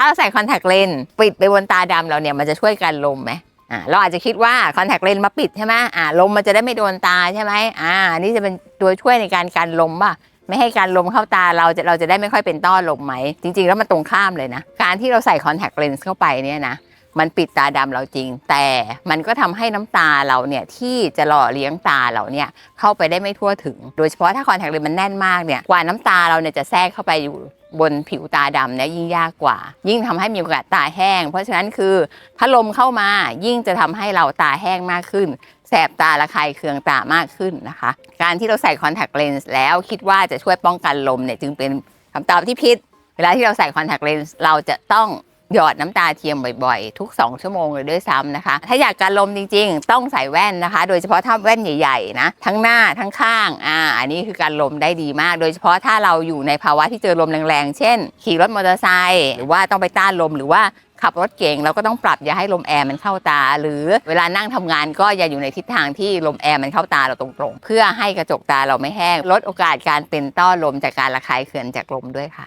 ถ้าเราใส่คอนแทคเลนส์ปิดไปบนตาดำเราเนี่ยมันจะช่วยกันลมไหมอ่าเราอาจจะคิดว่าคอนแทคเลนส์มาปิดใช่ไหมอ่าลมมันจะได้ไม่โดนตาใช่ไหมอ่านี่จะเป็นตัวช่วยในการกันลมป่ะไม่ให้การลมเข้าตาเราจะเราจะได้ไม่ค่อยเป็นต้อลมไหมจริง ๆ แล้วมันตรงข้ามเลยนะ การที่เราใส่คอนแทคเลนส์เข้าไปเนี่ยนะ มันปิดตาดำเราจริง แต่มันก็ทำให้น้ำตาเราเนี่ยที่จะหล่อเลี้ยงตาเราเนี่ยเข้าไปได้ไม่ทั่วถึง โดยเฉพาะถ้าคอนแทคเลนส์มันแน่นมากเนี่ยกว่าน้ำตาเราเนี่ยจะแทรกเข้าไปอยู่บนผิวตาดำเนี่ยยิ่งยากกว่า ยิ่งทำให้มีโอกาสตาแห้ง เพราะฉะนั้นคือถ้าลมเข้ามายิ่งจะทำให้เราตาแห้งมากขึ้น แสบตาระคายเคืองตามากขึ้นนะคะ การที่เราใส่คอนแทคเลนส์แล้วคิดว่าจะช่วยป้องกันลมเนี่ยจึงเป็นคำตอบที่ผิด เวลาที่เราใส่คอนแทคเลนส์เราจะต้อง หยอดน้ำตาเทียมบ่อยๆ ทุก 2 ชั่วโมงเลยด้วยซ้ำนะคะ ถ้าอยากการลมจริงๆ ต้องใส่แว่นนะคะ โดยเฉพาะถ้าแว่นใหญ่ๆนะทั้งหน้าทั้งข้างอ่าอันนี้คือการลมได้ดีมาก โดยเฉพาะถ้าเราอยู่ในภาวะที่เจอลมแรงๆ เช่น ขี่รถมอเตอร์ไซค์หรือว่าต้องไปต้านลมหรือว่าขับรถเก่งเราก็ต้องปรับอย่าให้ลมแอร์มันเข้าตา หรือเวลานั่งทำงานก็อย่าอยู่ในทิศทางที่ลมแอร์มันเข้าตาเราตรงๆ เพื่อให้กระจกตาเราไม่แห้ง ลดโอกาสการเป็นต้อลมจากการระคายเคืองจากลมด้วยค่ะ